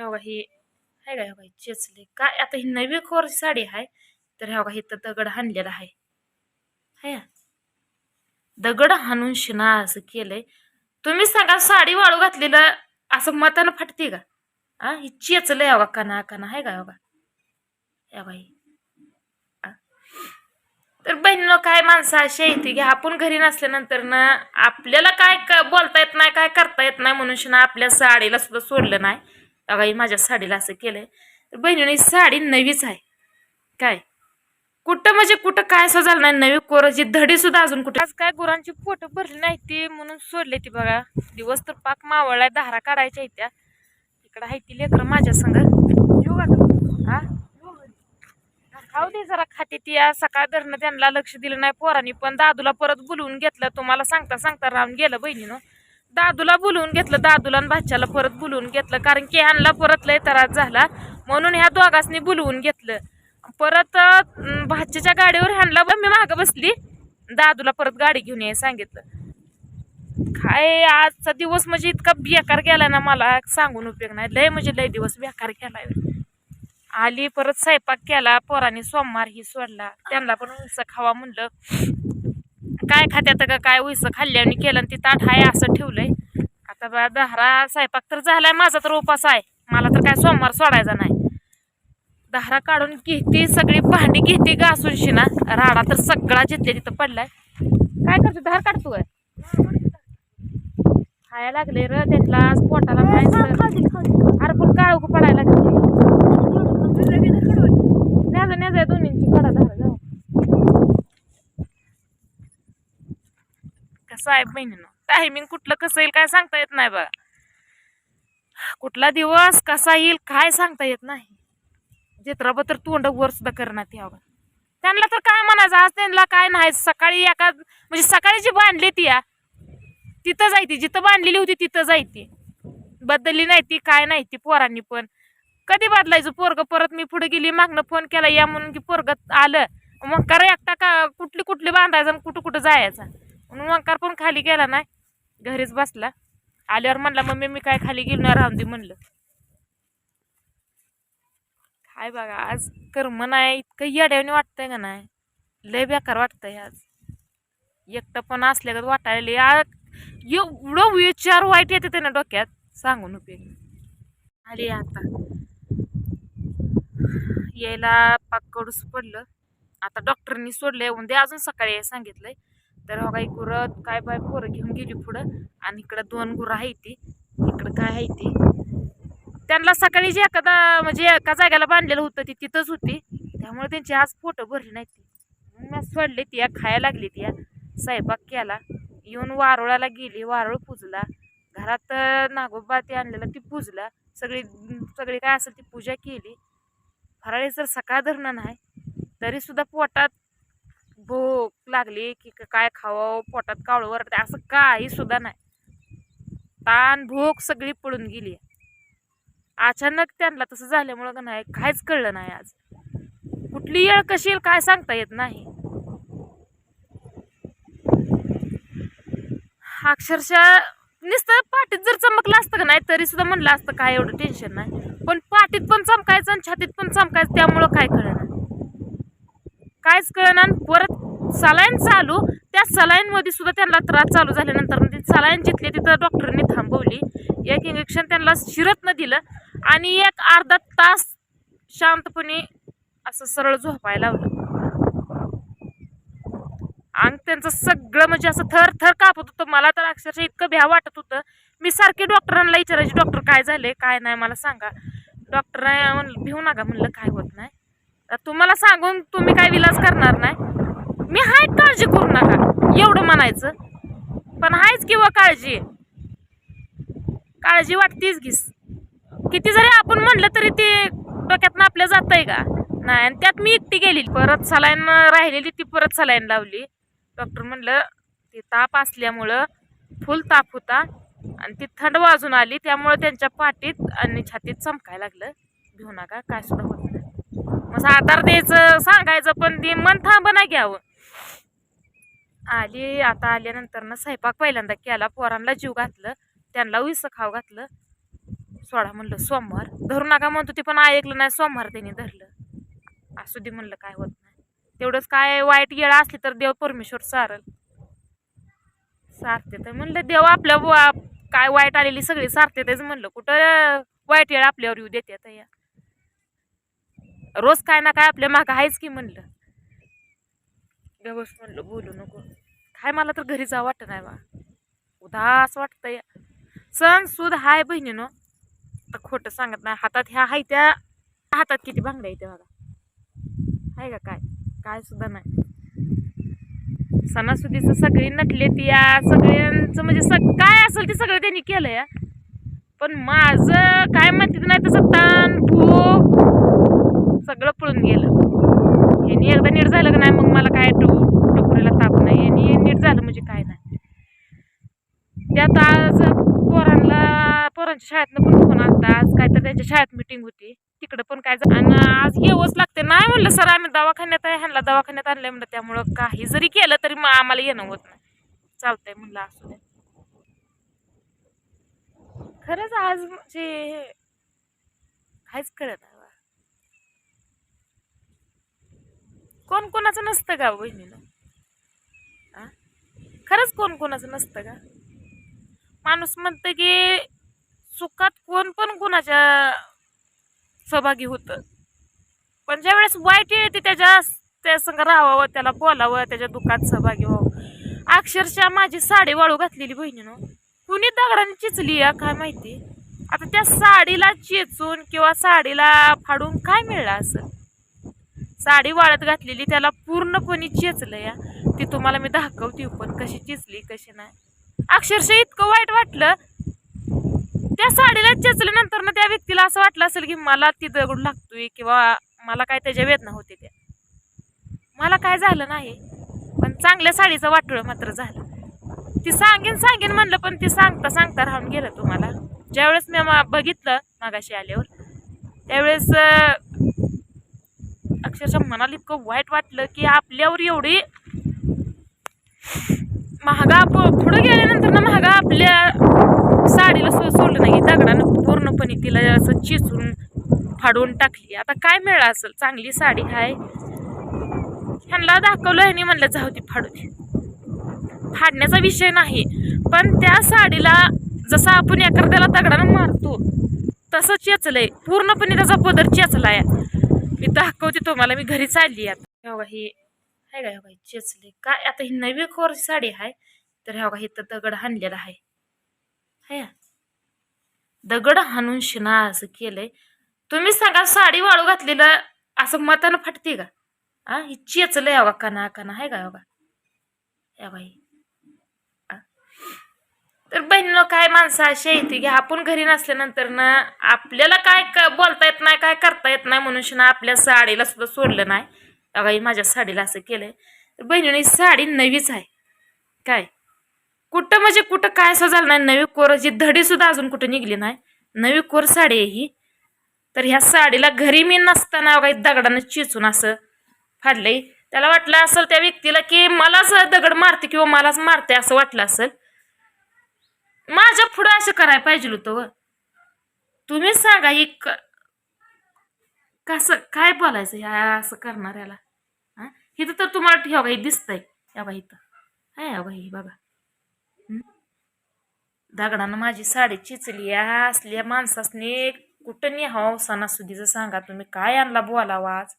हे बघा ही आहे का हे बघा ही काय आता ही नवी कोरची साडी आहे तर हे बघा इथं दगड हाणलेला आहे दगड हाणून शिना असं केलंय. तुम्ही सांगा साडी वाळू घातलेलं असं मतानं फाटते का? हा ही चेचलंय बघा कना कना आहे का हे बघा या बघा ही तर बहिणीनं काय माणसं अशी आहे ती की आपण घरी नसल्यानंतर ना आपल्याला काय बोलता येत नाही काय करता येत नाही म्हणून शिना आपल्या साडीला सुद्धा सोडलं नाही. अगाई माझ्या साडीला असं केलंय. तर बहिणीने ही साडी नवीच आहे. काय? कुठं म्हणजे कुठं काय असं झालं नाही? नवी कोराची धडी सुद्धा अजून कुठं? आज काय गुरांची पोट भरली नाही ती म्हणून सोडले ती बघा. दिवस तर पाक मावळलाय धारा काढायच्या त्या. इकडं आहे ती लेकर माझ्या संघ हा? खाऊ दे जरा खाते ती या सकाळ धरणं त्यांना लक्ष दिलं नाही पोरांनी पण दादूला परत बोलवून घेतलं. तुम्हाला सांगता सांगता राहून गेलं बहिणीनं. दादूला बोलवून घेतलं दादूला आणि भाच्याला परत बोलवून घेतलं. कारण की ह्यांना परत लय त्रास झाला. म्हणून ह्या दोघांनी बोलवून घेतलं. परत भाच्याच्या गाडीवर ह्यांना मी मागं बसली. दादूला परत गाडी घेऊन याय सांगितलं. काय आजचा दिवस म्हणजे इतका बेकार गेला ना मला. सांगून उपयोग नाही. लय म्हणजे लय दिवस बेकार गेलाय. आली परत स्वयंपाक केला. पोरांनी सोमवार ही सोडला. त्यांना पण उंच खावा म्हणलं. काय खात्यात का काय उस खाल्ल्याने केलं आणि ती ताट आहे असं ठेवलंय. आता बा दहरा स्वयंपाक तर झालाय माझा तर उपास आहे. मला तर काय सोमवार सोडायचा नाही. दहरा काढून घेते सगळी भांडी घेते घासून शिना राडा तर सगळा जिथल्या तिथं पडलाय. काय करतो धार काढतोय? खायला लागले र त्यांना पोटाला अरे पण काळ पडायला लागले दोन्हींची कडा धार आहे बहिणीनं. टायमिंग कुठलं कसं येईल काय सांगता येत नाही बघा. कुठला दिवस कसा येईल काय सांगता येत नाही. चित्राबा तर तोंड वर सुद्धा करण्यात यावं. त्यांना तर काय म्हणायचं? आज त्यांना काय नाही. सकाळी एका म्हणजे सकाळी जी बांधली ती या तिथं जायती जिथं बांधलेली होती तिथं जायती बदलली नाही ती काय नाही ती पोरांनी पण. कधी बदलायचं? पोरग परत मी पुढे गेली मागणं फोन केला या म्हणून की पोरग आलं. मग करा एकटा का कुठली कुठली बांधायचं आणि कुठं कुठं जायचं? म्हणून वंकार पण खाली गेला नाही. घरीच बसला. आल्यावर म्हणला मम्मी मी काय खाली गेलो नाही? राहून दे म्हणलं. काय बघा आज कर्म नाही इतकं येड्याने वाटतंय का नाही? लय बेकार वाटतंय आज. एकटं पण असल्यागत वाटायला या एवढं विचार वाईट येते त्यांना डोक्यात सांगून उपयोग नाही. आली आता. यायला पाकडूस पडलं. आता डॉक्टरनी सोडलंय उद्या अजून सकाळी सांगितलंय. तर हो काही गुरं काय बाय पोरं घेऊन गेली पुढं. आणि इकडं दोन गुरं आहे ती. इकडं काय आहे ती. त्यांना सकाळी जे एखादा म्हणजे एका जागेला बांधलेलं होतं ती तिथंच होती. त्यामुळे त्यांची आज फोटो भरली नाही ती. म्हणून मी सोडली ती या खायला लागली ती स्वयंपाक केला. येऊन वारुळाला गेली वारुळ पुजला. घरात नागोबा ते आणलेलं ती पुजला. सगळी सगळी काय असेल ती पूजा केली. फराळी जर सकाळ धरणं नाही तरी सुद्धा पोटात भूक लागली की काय खावं पोटात कावळं वरते असं काही सुद्धा नाही. ताण भूक सगळी पडून गेली अचानक त्यांना तसं झाल्यामुळं का नाही काहीच कळलं नाही आज. कुठली येळ कशी येईल काय सांगता येत नाही. अक्षरशः नुसतं पाठीत जर चमकलं असतं का नाही तरी सुद्धा म्हणलं असतं काय एवढं टेन्शन नाही. पण पाठीत पण चमकायचं आणि छातीत पण चमकायचं त्यामुळं काय कळलं कायच कळणार परत सलाईन चालू. त्या सलाईनमध्ये सुद्धा त्यांना त्रास चालू झाल्यानंतर ती सलाईन जिथली तिथं डॉक्टरांनी थांबवली. एक इंजेक्शन त्यांना शिरत दिलं आणि एक अर्धा तास शांतपणे असं सरळ झोपायला लावलं. आणि त्यांचं सगळं म्हणजे असं थर थर कापत होतं. मला तर अक्षरशः इतकं भ्या वाटत होतं. मी सारखे डॉक्टरांना विचारायची डॉक्टर काय झाले काय नाही? मला सांगा. डॉक्टर म्हणलं भिऊ नका. म्हणलं काय होत नाही. तुम्हाला सांगून तुम्ही काय विलास करणार नाही. मी हाय काळजी करू नका एवढं म्हणायचं. पण हायच किंवा काळजी काळजी वाटतीच घीस. किती जरी आपण म्हणलं तरी ते डोक्यातनं आपल्या जात आहे का? नाही आणि त्यात मी एकटी गेली परत सलाईन राहिलेली ती परत सलाईन लावली. डॉक्टर म्हणलं ते ताप असल्यामुळं फुल ताप होता आणि ती थंड वाजून आली त्यामुळं त्यांच्या पाठीत आणि छातीत चमकायला लागलं. भिवू नका काय सुद्धा होत सातार द्यायचं सांगायचं पण ते मन थांब नाही घ्यावं. आली आता आल्यानंतर ना स्वयंपाक पहिल्यांदा केला पोरांना जीव घातलं त्यांना उस खाऊ घातलं. सोडा म्हणलं सोमवार. धरू नका म्हणतो ते पण ऐकलं नाही सोमवार त्यांनी धरलं. असू दे म्हणलं काय होत नाही. तेवढंच काय वाईट येळ असली तर देव परमेश्वर सारल. सारते तर म्हणलं देव आपल्या काय वाईट आलेली सगळी सारते तेच म्हणलं. कुठं वाईट येळ आपल्यावर येऊ देते आता या रोज काय ना काय आपल्या मागं आहेच की म्हणलं. गवस म्हणलं बोलू नको. काय मला तर घरी जावं वाटत नाही बा. उदास वाटतंय. सण सुद हाय बहिणीनो. तर खोटं सांगत नाही. हातात ह्या हाय त्या. हातात किती भांगड्या येते बघा. आहे का काय? काय सुद्धा नाही. सणासुदीचं सगळी नटले ती या. सगळ्यांचं म्हणजे सग काय असेल ते सगळं त्यांनी केलं या. पण माझं काय म्हणते नाही तसं ताण भूक सगळं पळून गेलं. यांनी एकदा नीट झालं का नाही मग मला काय टो टोकरीला ताप नाही. यांनी नीट झालं म्हणजे काय नाही. त्यात आज पोरांना पोरांच्या शाळेतनं पण फोन आलता. आज काय तर त्यांच्या शाळेत मिटिंग होती. तिकडं पण काय आणि आज येवंच लागते. नाही म्हणलं सर आम्ही दवाखान्यात आहे. ह्यांना दवाखान्यात आणलंय म्हणलं. त्यामुळं काही जरी केलं तरी मग आम्हाला येणं होत नाही. चालतंय म्हणलं असू दे. खरंच आज म्हणजे काहीच कळत नाही बा. कोण कोणाचं नसतं का बहिणीनं खरंच कोण कोणाचं नसतं का? माणूस म्हणतं की सुखात कोण पण कोणाच्या सहभागी होतं. पण ज्यावेळेस वाईट येते त्याच्या त्या संग राहावं त्याला बोलावं त्याच्या दुःखात सहभागी व्हावं. अक्षरशः माझी साडी वाळू घातलेली बहिणीनं. कुणी दगडाने चिचली या काय माहिती? आता त्या साडीला चेचून किंवा साडीला फाडून काय मिळलं असं? साडी वाळत घातलेली त्याला पूर्णपणे चेचलं या ती तुम्हाला मी दाखवते पण कशी चिचली कशी नाही. अक्षरशः इतकं वाईट वाटलं. त्या साडीला चेचल्यानंतर ना त्या व्यक्तीला असं वाटलं असेल की मला ती दगड लागतोय किंवा मला काय त्याच्या वेदना होते त्या. मला काय झालं नाही. पण चांगल्या साडीचं वाटोळं मात्र झालं. ती सांगेन सांगेन म्हणलं पण ती सांगता सांगता राहून गेलं तुम्हाला. ज्यावेळेस मी बघितलं मागाशी आल्यावर त्यावेळेस अक्षरशः मनाला इतकं वाईट वाटलं की आपल्यावर एवढी महागा प- पुढं गेल्यानंतर ना महागा आपल्या साडीला सो सोडलं नाही. दगडानं पूर्णपणे तिला असं चिचून फाडून टाकली. आता काय मिळालं असेल? चांगली साडी आहे ह्यांना दाखवलं ह्यांनी म्हणलं जाऊ ती फाडू दे. फाडण्याचा विषय नाही. पण त्या साडीला जसं आपण एखाद्याला दगडानं मारतो तसं चेचलंय. पूर्णपणे त्याचा पदर चेचलाय. मी दाखवते तुम्हाला मी घरी चालली आता. हे ही आहे का हे चेचले. काय आता ही नवी खोर साडी आहे तर ह्या बघा इथं दगड हाणलेला आहे हाय. दगड हाणून शिना असं केलंय. तुम्ही सांगा साडी वाळू घातलेलं असं मतानं फाटते का? आ ही चेचलं बघा कना कना आहे का बघा. या बाई तर बहिणीनं काय माणसं अशी येते की आपण घरी नसल्यानंतर ना आपल्याला काय क- बोलता येत नाही काय करता येत नाही म्हणून शिना आपल्या साडीला सुद्धा सोडलं नाही. अगं माझ्या साडीला असं केलंय. तर बहिणीने ही साडी नवीच आहे. काय? कुठं म्हणजे कुठं काय असं झालं नाही. नवी कोरची धडी सुद्धा अजून कुठं निघली नाही. नवी कोर साडी आहे ही. तर ह्या साडीला घरी मी नसताना काही दगडानं चिचून असं फाडलंय. त्याला वाटलं असेल त्या व्यक्तीला की मलाच दगड मारते किंवा मलाच मारते असं वाटलं असेल. माझ्या पुढं असं करायला पाहिजे होतं व. तुम्हीच सांगा एक कसं काय बोलायचं ह्या असं करणाऱ्याला? हा? इथं तर तुम्हाला ह्या बाई दिसतंय या बाई इथं. आहे या बाई बघा. दगडानं माझी साडी चिचली या असल्या माणसासने कुठं नाही असू सणासुदीचं सांगा तुम्ही. काय आणला बोलावा आज?